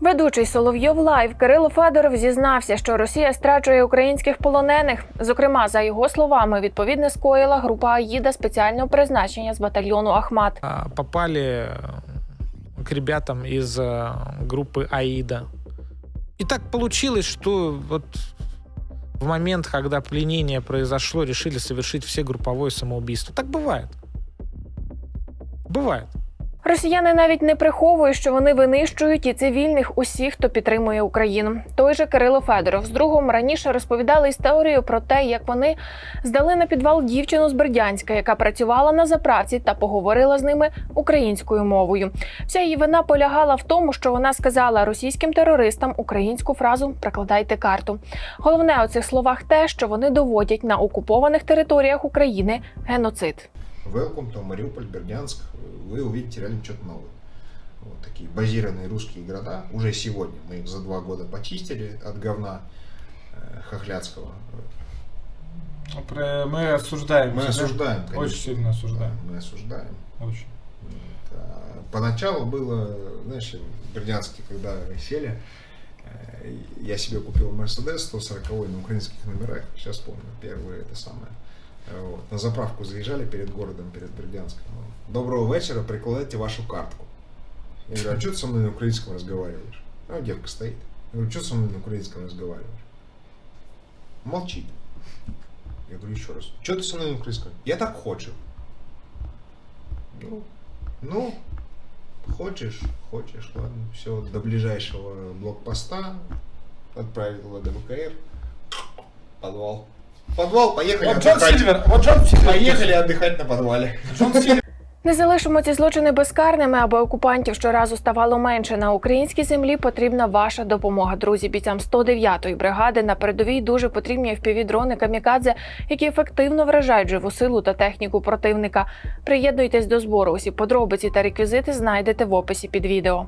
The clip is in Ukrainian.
Ведучий Соловйов Лайв Кирило Федоров зізнався, що Росія страчує українських полонених. Зокрема, за його словами, відповідне скоїла група Аїда спеціального призначення з батальйону Ахмат. а, попали э, к ребятам из э, группы АИДа. И так получилось, что вот в момент, когда пленение произошло, решили совершить все групповое самоубийство. Так бывает. Бывает. Росіяни навіть не приховують, що вони винищують і цивільних усіх, хто підтримує Україну. Той же Кирило Федоров з другом раніше розповідали історію про те, як вони здали на підвал дівчину з Бердянська, яка працювала на заправці та поговорила з ними українською мовою. Вся її вина полягала в тому, що вона сказала російським терористам українську фразу Прикладайте карту. Головне у цих словах те, що вони доводять на окупованих територіях України геноцид. Welcome to Мариуполь, Бердянск. Вы увидите реально что-то новое. Вот такие базированные русские города. Уже сегодня мы их за два года почистили от говна э, хохлядского. Про- Мы осуждаем. Мы тебя. осуждаем, конечно. Очень сильно осуждаем. Да, мы осуждаем. Очень. Вот. А Поначалу было, знаешь, в Бердянске, когда сели, э, я себе купил Мерседес 140 на украинских номерах, сейчас помню, первые это самое. Вот. На заправку заезжали перед городом, перед Бердянском. Доброго вечера, прикладайте вашу картку. Я говорю, а что ты со мной на украинском разговариваешь? А девка стоит. Я говорю, что ты со мной на украинском разговариваешь? Молчит. Я говорю еще раз, что ты со мной на украинском? Я так хочу. Ну, ну, хочешь, хочешь, ладно, все, до ближайшего блокпоста отправил его до ВКР. Подвал. Подвал, поехали Вот Джон отдыхать. Сильвер, вот Джон Сильвер. Поехали отдыхать на подвале. Джон Сильвер. Не залишимо ці злочини безкарними, аби окупантів щоразу ставало менше. На українській землі потрібна ваша допомога. Друзі, бійцям 109-ї бригади на передовій дуже потрібні впівдрони камікадзе, які ефективно вражають живу силу та техніку противника. Приєднуйтесь до збору. Усі подробиці та реквізити знайдете в описі під відео.